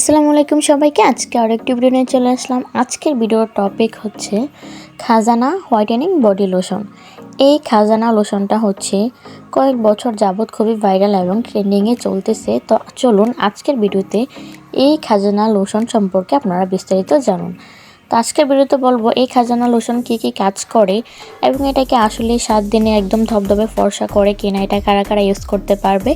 আসসালামু আলাইকুম সবাইকে। আজকে আরেকটি ভিডিও নিয়ে চলে আসলাম। আজকের ভিডিওর টপিক হচ্ছে খাজানা হোয়াইটেনিং বডি লোশন এই খাজানা লোশনটা হচ্ছে কয়েক বছর যাবৎ খুবই ভাইরাল এবং ট্রেন্ডিংয়ে চলতেছে। তো চলুন আজকের ভিডিওতে এই খাজানা লোশন সম্পর্কে আপনারা বিস্তারিত জানুন। তো আজকের ভিডিওতে বলব, এই খাজানা লোশন কী কী কাজ করে এবং এটাকে আসলে সাত দিনে একদম ধবধবে ফর্সা করে কিনা, এটা কারা কারা ইউজ করতে পারবে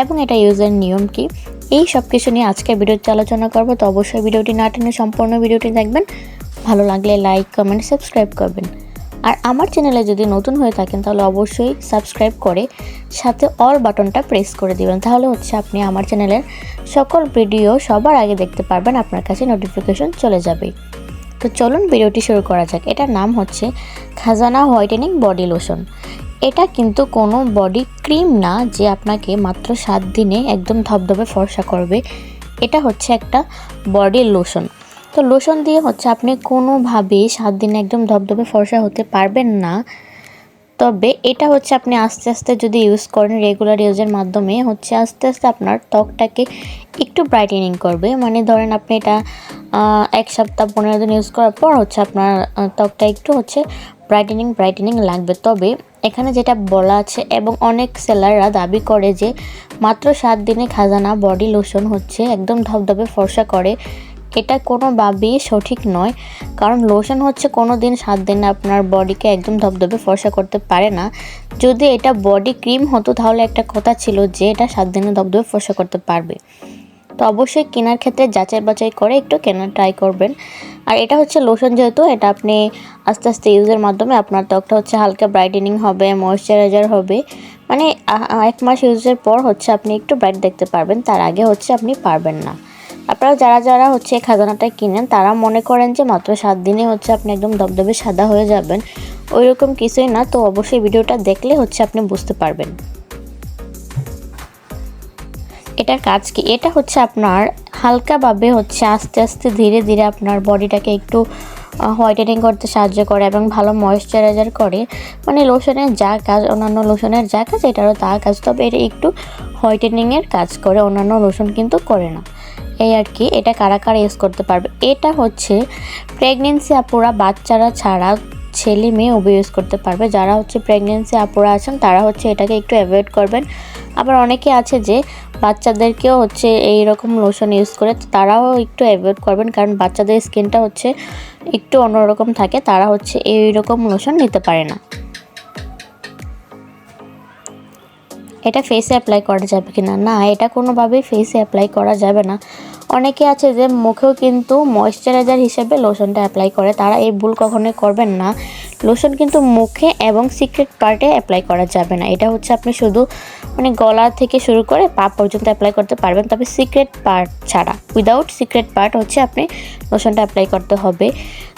এবং এটা ইউজের নিয়ম কি? এই সব কিছু নিয়ে আজকে ভিডিওতে আলোচনা করব। তো অবশ্যই ভিডিওটি না টেনে সম্পূর্ণ ভিডিওটি দেখবেন। ভালো লাগলে লাইক কমেন্ট সাবস্ক্রাইব করবেন। আর আমার চ্যানেলে যদি নতুন হয়ে থাকেন, তাহলে অবশ্যই সাবস্ক্রাইব করে সাথে অল বাটনটা প্রেস করে দিবেন। তাহলে হচ্ছে আপনি আমার চ্যানেলের সকল ভিডিও সবার আগে দেখতে পারবেন, আপনার কাছে নোটিফিকেশন চলে যাবে। তো চলুন ভিডিওটি শুরু করা যাক। এটার নাম হচ্ছে খাজানা হোয়াইটেনিং বডি লোশন এটা কিন্তু কোনো বডি ক্রিম না যে আপনাকে মাত্র সাত দিনে একদম ধবধবে ফর্সা করবে। এটা হচ্ছে একটা বডি লোশন তো লোশন দিয়ে হচ্ছে আপনি কোনোভাবেই সাত দিনে একদম ধবধবে ফর্সা হতে পারবেন না। তবে এটা হচ্ছে আপনি আস্তে আস্তে যদি ইউজ করেন রেগুলার ইউজের মাধ্যমে, হচ্ছে আস্তে আস্তে আপনার ত্বকটাকে একটু ব্রাইটেনিং করবে। মানে ধরেন আপনি এটা এক সপ্তাহ পনেরো দিন ইউজ করার পর হচ্ছে আপনার ত্বকটা একটু হচ্ছে ব্রাইটেনিং ব্রাইটেনিং লাগবে। তবে এখানে যেটা বলা আছে এবং অনেক সেলাররা দাবি করে যে, মাত্র সাত দিনে খাজানা বডি লোশন হচ্ছে একদম ধবধবে ফর্সা করে। এটা কোনোভাবেই সঠিক নয়। কারণ লোশন হচ্ছে কোনো দিন সাত দিনে আপনার বডিকে একদম ধবধবে, ফর্সা করতে পারে না। যদি এটা বডি ক্রিম হতো, তাহলে একটা কথা ছিল যে এটা সাত দিনে ধবধবে, ফর্সা করতে পারবে। তো অবশ্যই কেনার ক্ষেত্রে যাচাই বাছাই করে একটু কেনার ট্রাই করবেন। আর এটা হচ্ছে লোশন যেহেতু, এটা আপনি আস্তে আস্তে ইউজের মাধ্যমে আপনার ত্বকটা হচ্ছে হালকা ব্রাইটেনিং হবে ময়শ্চারাইজার হবে। মানে এক মাস ইউজের পর হচ্ছে আপনি একটু ব্রাইট দেখতে পারবেন, তার আগে হচ্ছে আপনি পারবেন না। আপনারা যারা যারা হচ্ছে এই খাজানাটা কিনেন, তারা মনে করেন যে মাত্র সাত দিনে হচ্ছে আপনি একদম দবদবে সাদা হয়ে যাবেন। ওই রকম কিছুই না, তো অবশ্যই ভিডিওটা দেখলে হচ্ছে আপনি বুঝতে পারবেন। এটার কাজ কি? এটা হচ্ছে আপনার হালকাভাবে হচ্ছে আস্তে আস্তে ধীরে ধীরে আপনার বডিটাকে একটু হোয়াইটেনিং করতে সাহায্য করে এবং ভালো ময়েশ্চারাইজার করে। মানে লোশনের যা কাজ, অন্যান্য লোশনের যা কাজ, এটারও তা কাজ, তবে এটা একটু হোয়াইটেনিংয়ের কাজ করে, অন্যান্য লোশন কিন্তু করে না। এই আর কি, এটা কারা কারা ইউজ করতে পারবে? এটা হচ্ছে প্রেগনেন্সি আপুরা বাচ্চারা ছাড়া ছেলে মেয়ে উভয় ইউজ করতে পারবে। যারা হচ্ছে প্রেগনেন্সি আপুরা আছেন, তারা হচ্ছে এটাকে একটু অ্যাভয়েড করবেন। আবার অনেকে আছে যে বাচ্চাদেরকেও হচ্ছে এই রকম লোশন ইউজ করে তারাও একটু অ্যাভয়েড করবেন। কারণ বাচ্চাদের স্কিনটা হচ্ছে একটু অন্যরকম থাকে, তারা হচ্ছে এই রকম লোশন নিতে পারে না। এটা ফেসে অ্যাপ্লাই করা যাবে কি না না এটা কোনোভাবেই ফেসে অ্যাপ্লাই করা যাবে না। অনেকে আছে যে মুখেও কিন্তু ময়শ্চারাইজার হিসেবে লোশনটা অ্যাপ্লাই করে। তারা এই ভুল কখনোই করবেন না। লোশন কিন্তু মুখে এবং সিক্রেট পার্টে অ্যাপ্লাই করা যাবে না। এটা হচ্ছে আপনি শুধু মানে গলা থেকে শুরু করে পা পর্যন্ত অ্যাপ্লাই করতে পারবেন। তবে সিক্রেট পার্ট ছাড়া উইদাউট সিক্রেট পার্ট হচ্ছে আপনি লোশনটা অ্যাপ্লাই করতে হবে।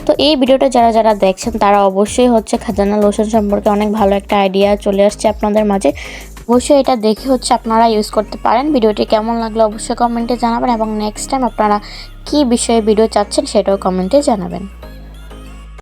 তো এই ভিডিওটা যারা যারা দেখছেন, তারা অবশ্যই হচ্ছে খাজানা লোশন সম্পর্কে অনেক ভালো একটা আইডিয়া চলে আসছে আপনাদের মাঝে। অবশ্যই এটা দেখে হচ্ছে আপনারা ইউজ করতে পারেন। ভিডিওটি কেমন লাগল অবশ্যই কমেন্টে জানাবেন এবং নেক্সট টাইম আপনারা কি বিষয়ে ভিডিও চাচ্ছেন সেটাও কমেন্টে জানাবেন।